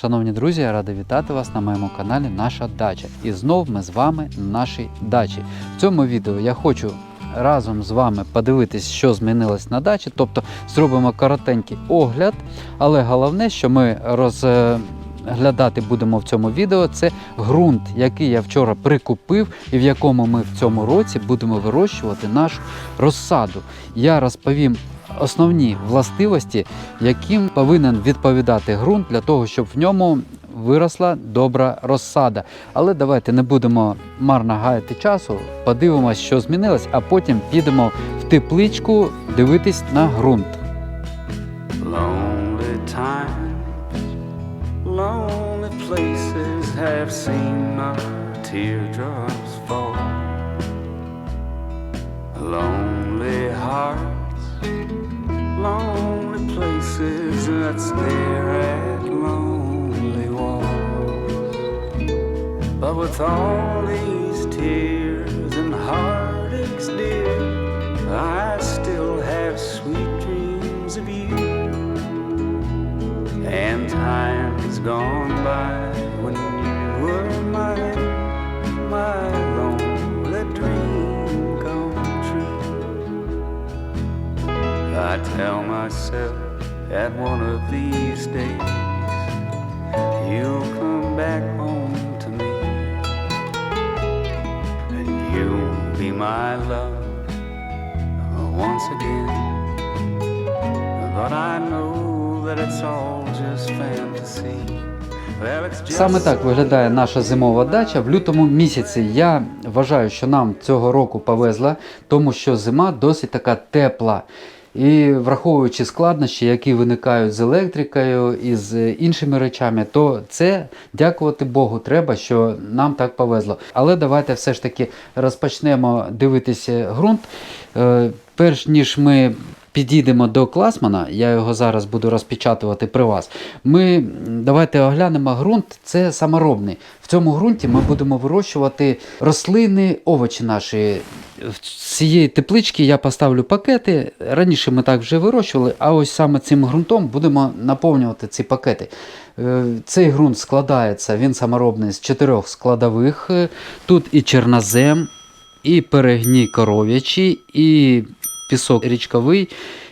Шановні друзі, я радий вітати вас на моєму каналі Наша Дача. І знов ми з вами на нашій дачі. В цьому відео я хочу разом з вами подивитись, що змінилось на дачі. Тобто зробимо коротенький огляд, але головне, що ми розглядати будемо в цьому відео, це ґрунт, який я вчора прикупив, і в якому ми в цьому році будемо вирощувати нашу розсаду. Я розповім основні властивості, яким повинен відповідати ґрунт для того, щоб в ньому виросла добра розсада. Але давайте не будемо марно гаяти часу, подивимось, що змінилось, а потім підемо в тепличку дивитись на ґрунт. Lonely places have seen my teardrops fall. Lonely hearts, lonely places that stare at lonely walls. But with all these tears I tell myself that one of these days you'll come back home to me, and you'll be my love once again. But I know that it's all just fantasy. Саме так виглядає наша зимова дача в лютому місяці. Я вважаю, що нам цього року повезло, тому що зима досить така тепла. І враховуючи складнощі, які виникають з електрикою і з іншими речами, то це дякувати Богу треба, що нам так повезло. Але давайте все ж таки розпочнемо дивитися ґрунт. Е, Перш ніж ми підійдемо до класмана, я його зараз буду розпечатувати при вас. Ми давайте оглянемо ґрунт. Це саморобний. В цьому ґрунті ми будемо вирощувати рослини, овочі наші. В цієї теплички я поставлю пакети. Раніше ми так вже вирощували, а ось саме цим ґрунтом будемо наповнювати ці пакети. Е, Цей ґрунт складається, він саморобний з чотирьох складових. Е, Тут і чорнозем, і перегній коров'ячий, і пісок річковий.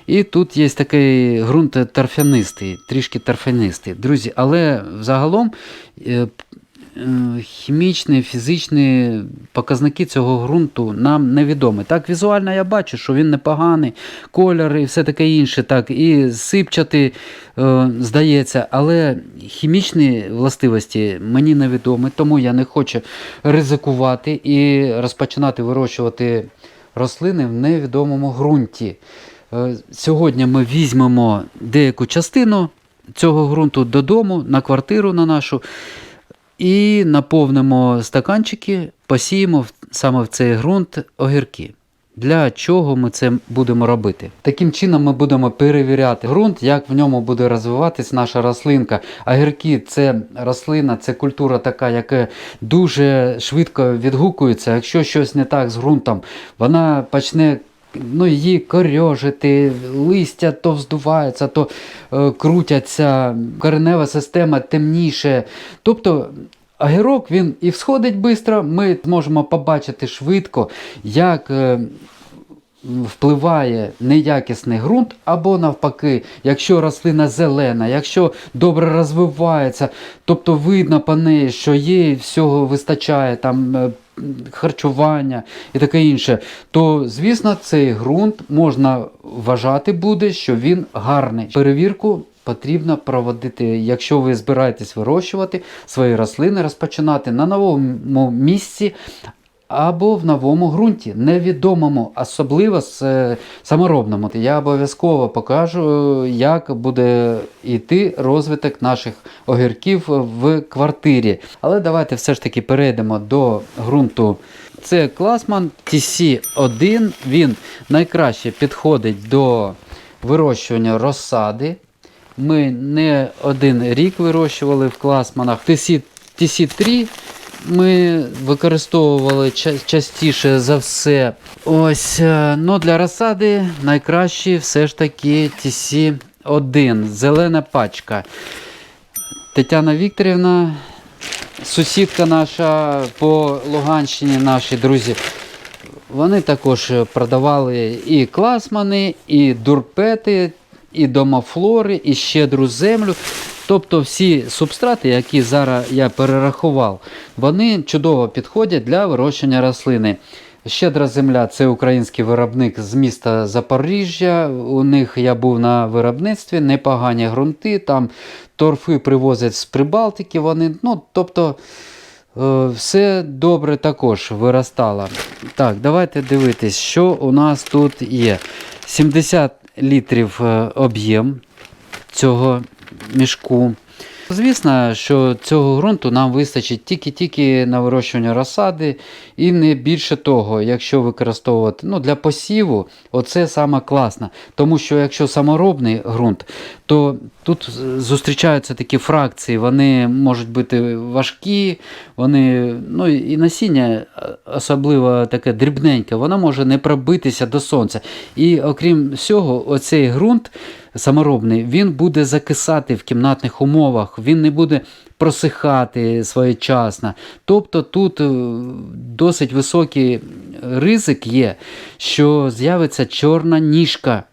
І тут є такий ґрунт торфянистий, трішки торфянистий. Друзі, але загалом е, е, хімічні, фізичні показники цього ґрунту нам невідомі. Так, візуально я бачу, що він непоганий, кольор і все таке інше, так, і сипчатий, е, здається, але хімічні властивості мені невідомі, тому я не хочу ризикувати і розпочинати вирощувати рослини в невідомому ґрунті. Е, Сьогодні ми візьмемо деяку частину цього ґрунту додому, на квартиру на нашу, і наповнимо стаканчики, посіємо саме в цей ґрунт огірки. Для чого ми це будемо робити? Таким чином ми будемо перевіряти ґрунт, як в ньому буде розвиватись наша рослинка. Огірки це рослина, це культура така, яка дуже швидко відгукується. Якщо щось не так з ґрунтом, вона почне ну, її корьожити, листя то вздувається, то е, крутяться, коренева система темніше. Тобто огірок він і всходить швидко, ми зможемо побачити швидко, як. е, Впливає неякісний ґрунт, або навпаки, якщо рослина зелена, якщо добре розвивається, тобто видно по неї, що їй всього вистачає там е, харчування і таке інше, то звісно цей ґрунт можна вважати буде, що він гарний. Перевірку потрібно проводити, якщо ви збираєтесь вирощувати свої рослини, розпочинати на новому місці. Або в новому ґрунті, невідомому, особливо з е, саморобному. Я обов'язково покажу, е, як буде йти розвиток наших огірків в квартирі. Але давайте все ж таки перейдемо до ґрунту. Це Класман TC1. Він найкраще підходить до вирощування розсади. Ми не один рік вирощували в класманах. TC, TC3 ми використовували частіше за все. Ось, е, ну для розсади найкраще все ж таки TC1, зелена пачка. Тетяна Вікторівна, сусідка наша по Луганщині, наші друзі. Вони також продавали і класмани, і дурпети, і домофлори, і щедру землю. Тобто всі субстрати, які зараз я перерахував, вони чудово підходять для вирощення рослини. Щедра земля це український виробник з міста Запоріжжя. У них я був на виробництві, непогані ґрунти, там торфи привозять з Прибалтики. Вони, ну, тобто, е, все добре також виростало. Так, давайте дивитись, що у нас тут є. 70 літрів е, об'єм цього мішку. Звісно, що цього ґрунту нам вистачить тільки-тільки на вирощування розсади, і не більше того, якщо використовувати ну, для посіву, оце саме класно. Тому що якщо саморобний ґрунт, то тут зустрічаються такі фракції, вони можуть бути важкі, вони, ну і насіння, особливо таке дрібненьке, воно може не пробитися до сонця. І окрім всього, оцей ґрунт саморобний, він буде закисати в кімнатних умовах, він не буде просихати своєчасно. Тобто тут е, досить високий ризик є, що з'явиться чорна ніжка.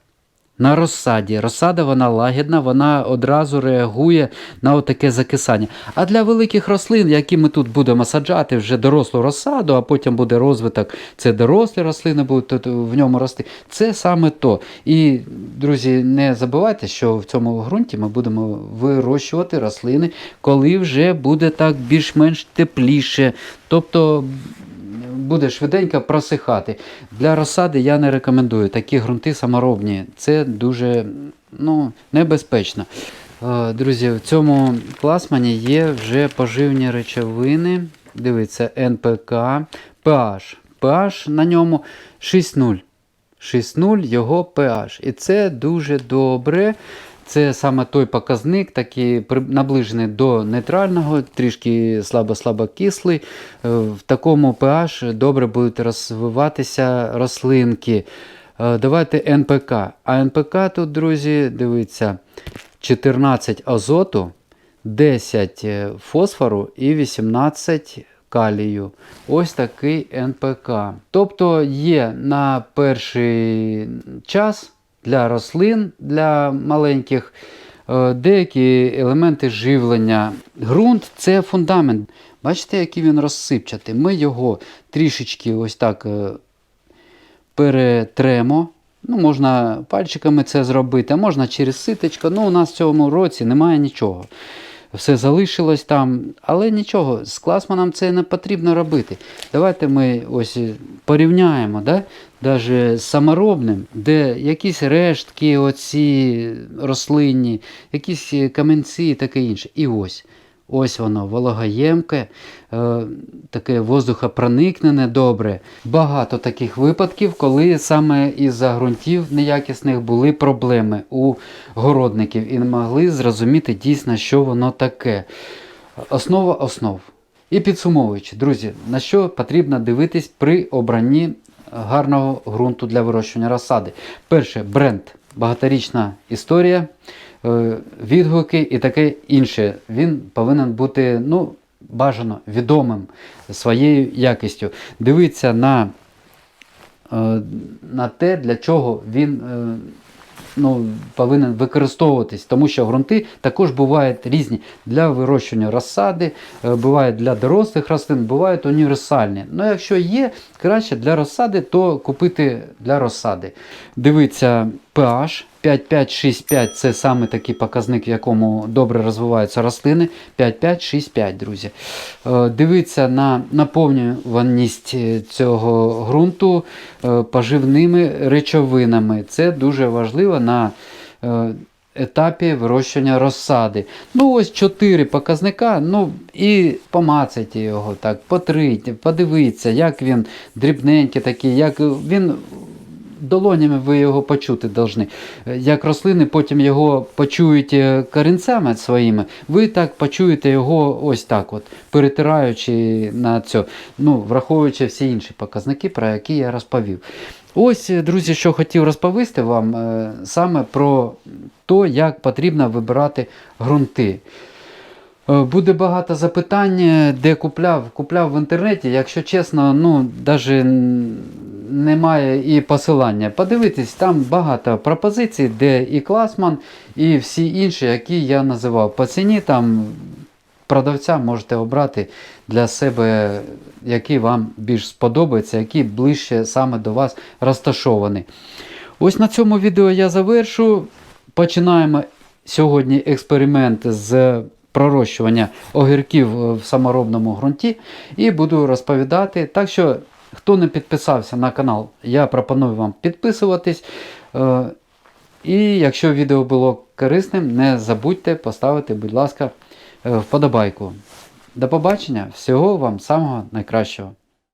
На розсаді. Розсада вона лагідна, вона одразу реагує на отаке закисання. А для великих рослин, які ми тут будемо саджати, вже дорослу розсаду, а потім буде розвиток, це дорослі рослини будуть в ньому рости. Це саме то. І, друзі, не забувайте, що в цьому ґрунті ми будемо вирощувати рослини, коли вже буде так більш-менш тепліше. Тобто буде швиденько просихати. Для розсади я не рекомендую. Такі ґрунти саморобні. Це дуже ну, небезпечно. Е, Друзі, в цьому класмані є вже поживні речовини. Дивіться, НПК, pH. pH на ньому 6,0. 6,0 його pH. І це дуже добре. Це саме той показник, такий наближений до нейтрального, трішки слабо-слабо кислий. Е, В такому pH добре будуть розвиватися рослинки. Е, Давайте НПК. А НПК тут, друзі, дивіться, 14 азоту, 10 е, фосфору і 18 калію. Ось такий НПК. Тобто є на перший час для рослин, для маленьких е, деякі елементи живлення. Ґрунт це фундамент. Бачите, який він розсипчатий. Ми його трішечки ось так е, перетремо. Ну, можна пальчиками це зробити, а можна через ситечко. Ну, у нас в цьому році немає нічого. Все залишилось там, але нічого, з класманом це не потрібно робити. Давайте ми ось порівняємо, да? Даже саморобним, де якісь рештки, оці рослинні, якісь каменці і таке інше. І ось. Ось воно вологоємке, е, таке воздухопроникнене добре. Багато таких випадків, коли саме із-за ґрунтів неякісних були проблеми у городників і не могли зрозуміти дійсно, що воно таке. Основа основ. І підсумовуючи, друзі, на що потрібно дивитись при обранні гарного ґрунту для вирощування розсади. Перше, бренд, багаторічна історія, е, відгуки і таке інше. Він повинен бути ну, бажано відомим своєю якістю. Дивіться на, е, на те, для чого він. Ну, повинен використовуватись, тому що ґрунти також бувають різні для вирощування розсади, е, бувають для дорослих рослин, бувають універсальні. Ну, якщо є краще для розсади, то купити для розсади. Дивіться pH 5,5-6,5 це саме такий показник, в якому добре розвиваються рослини. 5,5-6,5, друзі. Е, Дивіться на наповнюваність е, цього ґрунту е, поживними речовинами. Це дуже важливо на етапі вирощування розсади. Ну, ось чотири показника. Ну і помацайте його так, потрите, подивіться, як він дрібненький такий, як він. Долонями ви його почути повинні. Як рослини потім його почують е, корінцями своїми, ви так почуєте його ось так, от, перетираючи на це, ну, враховуючи всі інші показники, про які я розповів. Ось, е, друзі, що хотів розповісти вам е, саме про те, як потрібно вибирати ґрунти. Е, Буде багато запитань, е, де купляв. Купляв в інтернеті. Якщо чесно, ну навіть немає і посилання. Подивитись, там багато пропозицій, де і класман, і всі інші, які я називав. По ціні там продавця можете обрати для себе, який вам більш сподобається, який ближче саме до вас розташований. Ось на цьому відео я завершу. Починаємо сьогодні експеримент з пророщування огірків в саморобному ґрунті і буду розповідати. Так що, хто не підписався на канал, я пропоную вам підписуватись. Е, І якщо відео було корисним, не забудьте поставити, будь ласка, е, вподобайку. До побачення, всього вам самого найкращого.